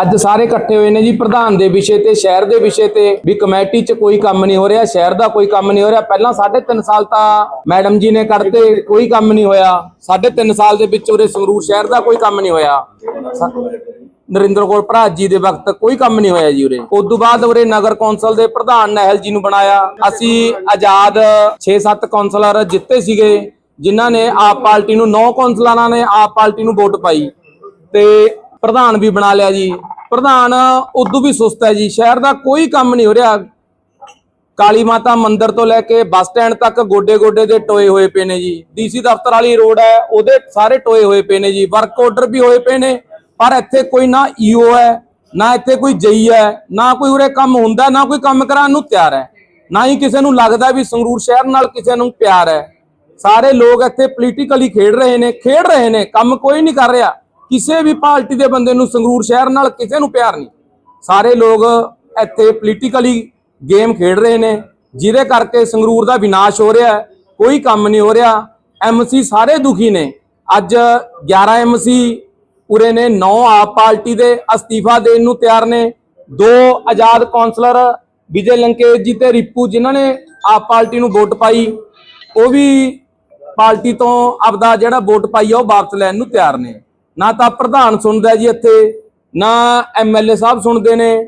ਅੱਜ ਸਾਰੇ ਇਕੱਠੇ ਹੋਏ ਨੇ ਜੀ, ਪ੍ਰਧਾਨ ਦੇ ਵਿਸ਼ੇ ਤੇ, ਸ਼ਹਿਰ ਦੇ ਵਿਸ਼ੇ ਤੇ। ਵੀ ਕਮੇਟੀ 'ਚ ਕੋਈ ਕੰਮ ਨਹੀਂ ਹੋ ਰਿਹਾ, ਸ਼ਹਿਰ ਦਾ ਕੋਈ ਕੰਮ ਨਹੀਂ ਹੋ ਰਿਹਾ। ਪਹਿਲਾਂ 3.5 ਸਾਲ ਤਾਂ ਮੈਡਮ ਜੀ ਨੇ ਕੱਢਤੇ ਕੋਈ ਕੰਮ ਨਹੀਂ ਹੋਇਆ। 3.5 ਸਾਲ ਦੇ ਵਿੱਚ ਉਰੇ ਸੰਗਰੂਰ ਸ਼ਹਿਰ ਦਾ ਕੋਈ ਕੰਮ ਨਹੀਂ ਹੋਇਆ। ਨਰਿੰਦਰ ਕੌਰ ਭਰਾਜ ਜੀ ਦੇ ਵਕਤ ਕੋਈ ਕੰਮ ਨਹੀਂ ਹੋਇਆ ਜੀ ਉਰੇ। ਉਸ ਤੋਂ ਬਾਅਦ ਉਰੇ ਨਗਰ ਕੌਂਸਲ ਦੇ ਪ੍ਰਧਾਨ ਨਹਿਲ ਜੀ ਨੂੰ ਬਣਾਇਆ। ਅਸੀਂ ਆਜ਼ਾਦ 6-7 ਕੌਂਸਲਰ ਜਿੱਤੇ ਸੀਗੇ, ਜਿਨ੍ਹਾਂ ਨੇ ਆਪ ਪਾਰਟੀ ਨੂੰ 9 ਕੌਂਸਲਰਾਂ ਨੇ ਆਪ ਪਾਰਟੀ ਨੂੰ ਵੋਟ ਪਾਈ। ਤੇ ਪ੍ਰਧਾਨ ਵੀ ਬਣਾ ਲਿਆ ਜੀ। ਪ੍ਰਧਾਨ ਉਦੋਂ ਵੀ ਸੁਸਤ ਹੈ ਜੀ। ਸ਼ਹਿਰ ਦਾ ਕੋਈ ਕੰਮ ਨਹੀਂ ਹੋ ਰਿਹਾ। ਕਾਲੀ ਮਾਤਾ ਮੰਦਿਰ ਤੋਂ ਲੈ ਕੇ ਬੱਸ ਸਟੈਂਡ ਤੱਕ ਗੋਡੇ ਗੋਡੇ ਦੇ ਟੋਏ ਹੋਏ ਪਏ ਨੇ ਜੀ। ਡੀਸੀ ਦਫ਼ਤਰ ਵਾਲੀ ਰੋਡ ਹੈ, ਉਹਦੇ ਸਾਰੇ ਟੋਏ ਹੋਏ ਪਏ ਨੇ ਜੀ। ਵਰਕ ਆਰਡਰ ਵੀ ਹੋਏ ਪਏ ਨੇ, ਪਰ ਇੱਥੇ ਕੋਈ ਨਾ ਈਓ ਹੈ, ਨਾ ਇੱਥੇ ਕੋਈ ਜਈ ਹੈ, ਨਾ ਕੋਈ ਉਰੇ ਕੰਮ ਹੁੰਦਾ, ਨਾ ਕੋਈ ਕੰਮ ਕਰਾਉਣ ਨੂੰ ਤਿਆਰ ਹੈ। ਨਾ ਹੀ ਕਿਸੇ ਨੂੰ ਲੱਗਦਾ ਵੀ ਸੰਗਰੂਰ ਸ਼ਹਿਰ ਨਾਲ ਕਿਸੇ ਨੂੰ ਪਿਆਰ ਹੈ। ਸਾਰੇ ਲੋਕ ਇੱਥੇ ਪੋਲੀਟੀਕਲੀ ਖੇਡ ਰਹੇ ਨੇ, ਖੇਡ ਰਹੇ ਨੇ, ਕੰਮ ਕੋਈ ਨਹੀਂ ਕਰ ਰਿਹਾ। ਕਿਸੇ ਵੀ ਪਾਰਟੀ ਦੇ ਬੰਦੇ ਨੂੰ ਸੰਗਰੂਰ ਸ਼ਹਿਰ ਨਾਲ ਕਿਸੇ ਨੂੰ ਪਿਆਰ ਨਹੀਂ। ਸਾਰੇ ਲੋਕ ਇੱਥੇ ਪੋਲੀਟੀਕਲੀ ਗੇਮ ਖੇਡ ਰਹੇ ਨੇ, ਜਿਹਦੇ ਕਰਕੇ ਸੰਗਰੂਰ ਦਾ ਵਿਨਾਸ਼ ਹੋ ਰਿਹਾ ਕੋਈ ਕੰਮ ਨਹੀਂ ਹੋ ਰਿਹਾ। ਐਮਸੀ ਸਾਰੇ ਦੁਖੀ ਨੇ। ਅੱਜ 11 ਐਮਸੀ ਉਰੇ ਨੇ 9 ਆਪ ਪਾਰਟੀ ਦੇ ਅਸਤੀਫਾ ਦੇਣ ਨੂੰ ਤਿਆਰ ਨੇ। ਦੋ ਆਜ਼ਾਦ ਕੌਂਸਲਰ, ਵਿਜੇ ਲੰਕੇਸ਼ ਜੀ ਤੇ ਰਿਪੂ, ਜਿਨ੍ਹਾਂ ਨੇ ਆਪ ਪਾਰਟੀ ਨੂੰ ਵੋਟ ਪਾਈ, ਉਹ ਵੀ ਪਾਰਟੀ ਤੋਂ ਆਪਦਾ ਜਿਹੜਾ ਵੋਟ ਪਾਈ ਆ, ਉਹ ਵਾਪਸ ਲੈਣ ਨੂੰ ਤਿਆਰ ਨੇ। ਨਾ ਤਾਂ ਪ੍ਰਧਾਨ ਸੁਣਦਾ ਜੀ ਇੱਥੇ ਨਾ ਐਮਐਲਏ ਸਾਹਿਬ ਸੁਣਦੇ ਨੇ।